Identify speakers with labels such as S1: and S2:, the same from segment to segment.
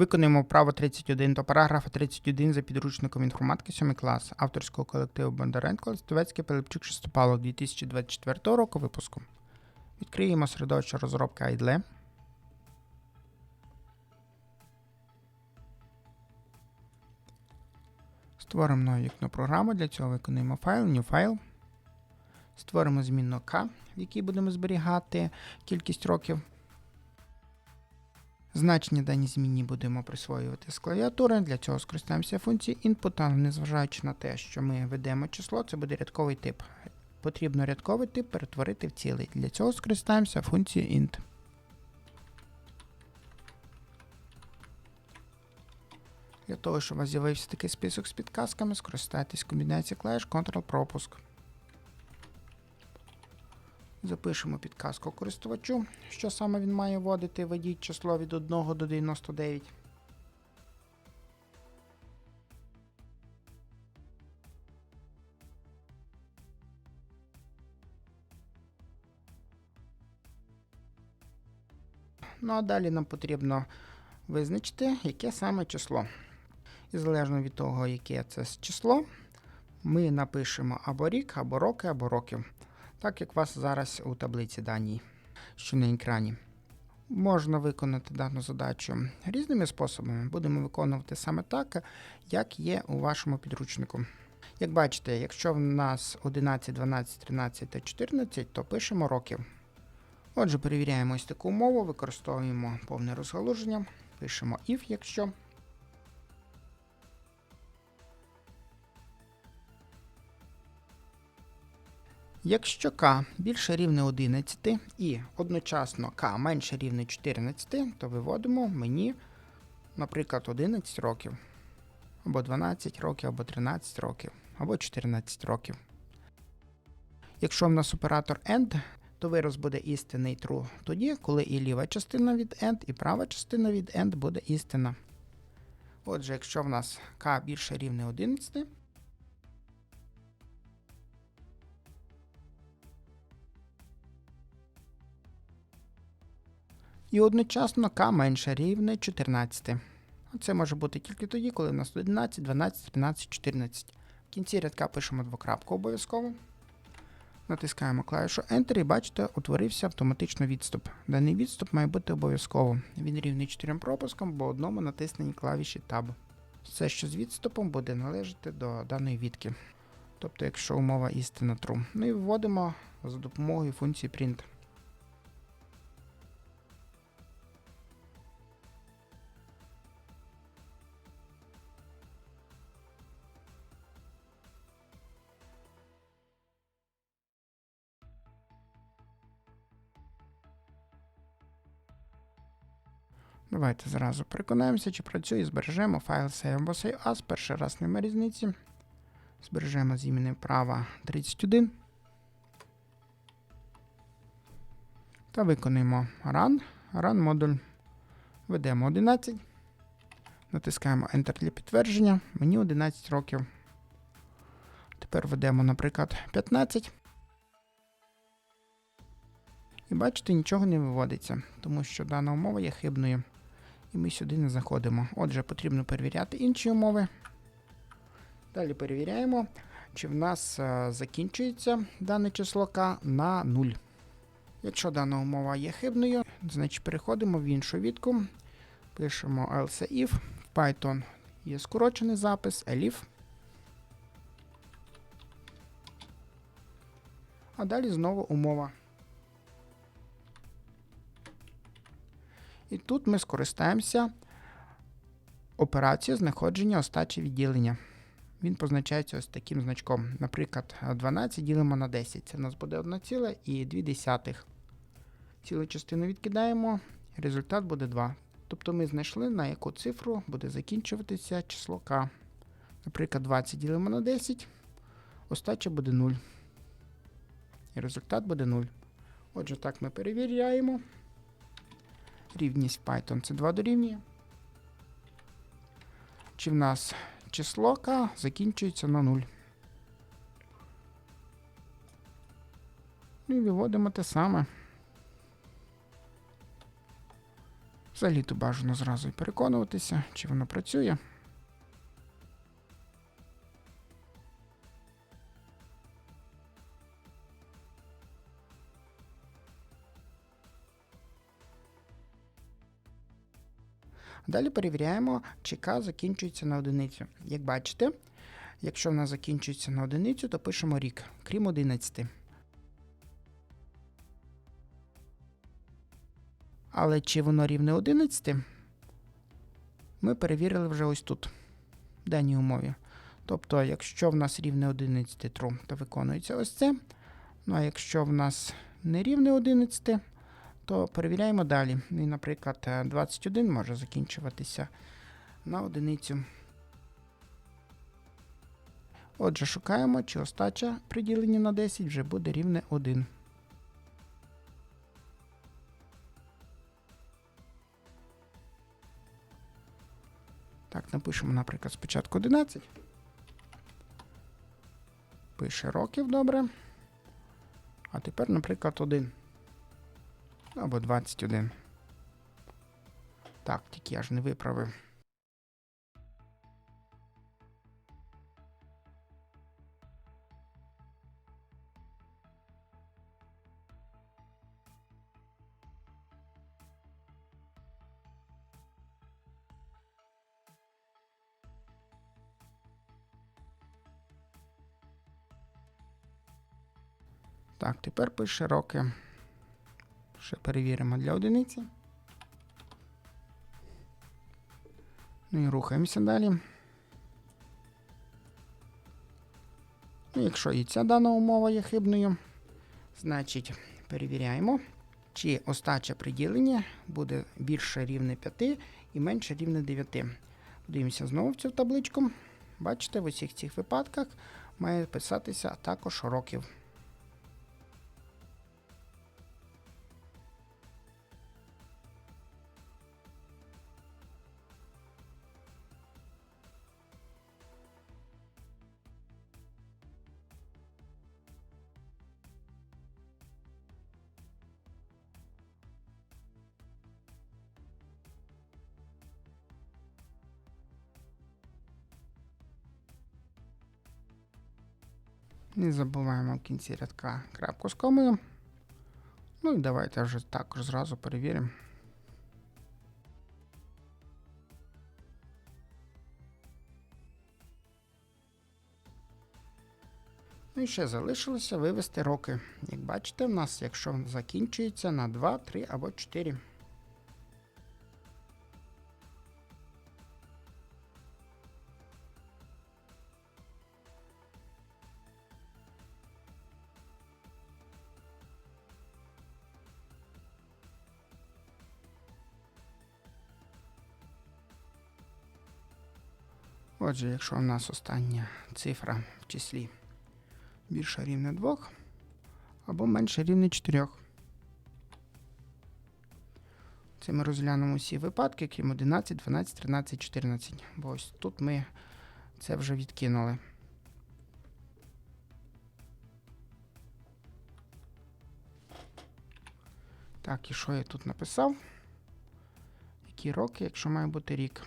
S1: Виконуємо вправо 31 до параграфа 31 за підручником інформатики 7 клас авторського колективу Бондаренко Листовецький Пилипчук Шестопалок 2024 року випуску. Відкриємо середовище розробки IDLE. Створимо нове вікно програми. Для цього виконуємо файл, new файл. Створимо змінну K, в якій будемо зберігати кількість років. Значення даній змінні будемо присвоювати з клавіатури. Для цього скористаємося функцією input, але незважаючи на те, що ми ведемо число, це буде рядковий тип. Потрібно рядковий тип перетворити в цілий. Для цього скористаємося функцією int. Для того, щоб у вас з'явився такий список з підказками, скористайтесь комбінацією клавіш Ctrl-пропуск. Запишемо підказку користувачу, що саме він має вводити. Введіть число від 1 до 99. Ну а далі нам потрібно визначити, яке саме число. І залежно від того, яке це число, ми напишемо або рік, або роки, або років так як у вас зараз у таблиці даній, що на екрані. Можна виконати дану задачу різними способами. Будемо виконувати саме так, як є у вашому підручнику. Як бачите, якщо в нас 11, 12, 13 та 14, то пишемо років. Отже, перевіряємо ось таку умову, використовуємо повне розгалуження, пишемо if, якщо. Якщо k більше рівне 11 і одночасно k менше рівне 14, то виводимо мені, наприклад, 11 років, або 12 років, або 13 років, або 14 років. Якщо в нас оператор AND, то вираз буде істинний true тоді, коли і ліва частина від AND, і права частина від AND буде істина. Отже, якщо в нас k більше рівне 11, І одночасно k менше рівне 14. Це може бути тільки тоді, коли у нас 11, 12, 13, 14. В кінці рядка пишемо двокрапку обов'язково. Натискаємо клавішу Enter і бачите, утворився автоматично відступ. Даний відступ має бути обов'язково. Він рівний 4 пропускам, бо одному натисненій клавіші Tab. Все, що з відступом, буде належати до даної відки. Тобто, якщо умова істина true. Ну і вводимо за допомогою функції print. Давайте зразу переконаємося, чи працює, збережемо файл save або save as. Перший раз немає різниці. Збережемо з імені права 31. Та виконуємо run. Run модуль. Ведемо 11. Натискаємо Enter для підтвердження. Мені 11 років. Тепер ведемо, наприклад, 15. І бачите, нічого не виводиться, тому що дана умова є хибною. І ми сюди не заходимо. Отже, потрібно перевіряти інші умови. Далі перевіряємо, чи в нас закінчується дане число k на 0. Якщо дана умова є хибною, значить переходимо в іншу відку. Пишемо else if. В Python є скорочений запис elif. А далі знову умова. І тут ми скористаємося операцією знаходження остачі відділення. Він позначається ось таким значком. Наприклад, 12 ділимо на 10. Це в нас буде 1,2. Цілу частину відкидаємо, результат буде 2. Тобто ми знайшли, на яку цифру буде закінчуватися число k. Наприклад, 20 ділимо на 10, остача буде 0. І результат буде 0. Отже, так ми перевіряємо. Рівність Python це 2 дорівнює. Чи в нас число k закінчується на 0. Ну і виводимо те саме. Взагалі то бажано зразу і переконуватися, чи воно працює. Далі перевіряємо, чи К закінчується на одиницю. Як бачите, якщо вона закінчується на одиницю, то пишемо рік, крім 11. Але чи воно рівне 11, ми перевірили вже ось тут, в даній умові. Тобто, якщо в нас рівне 11 true, то виконується ось це. Ну а якщо в нас не рівне 11, то перевіряємо далі. І, наприклад, е, 21 може закінчуватися на одиницю. Отже, шукаємо, чи остача при діленні на 10 вже буде рівне 1. Так, напишемо, наприклад, спочатку 11. Пише років добре. А тепер, наприклад, 1. Або 21. Так, тільки я ж не виправив. Так, тепер пише роки. Ще перевіримо для одиниці. Ну і рухаємося далі. Ну, якщо і ця дана умова є хибною, значить перевіряємо, чи остача при діленні буде більше рівне 5 і менше рівне 9. Дивимося знову в цю табличку. Бачите, в усіх цих випадках має писатися також років. Не забуваємо в кінці рядка крапку з комою. Ну і давайте вже також зразу перевіримо. Ну і ще залишилося вивести роки. Як бачите, в нас, якщо закінчується на 2, 3 або 4. Отже, якщо у нас остання цифра в числі більше рівне 2 або менше рівне 4. Це ми розглянемо всі випадки, крім 11, 12, 13, 14. Бо ось тут ми це вже відкинули. Так, і що я тут написав? Які роки, якщо має бути рік?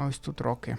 S1: А ось тут роки.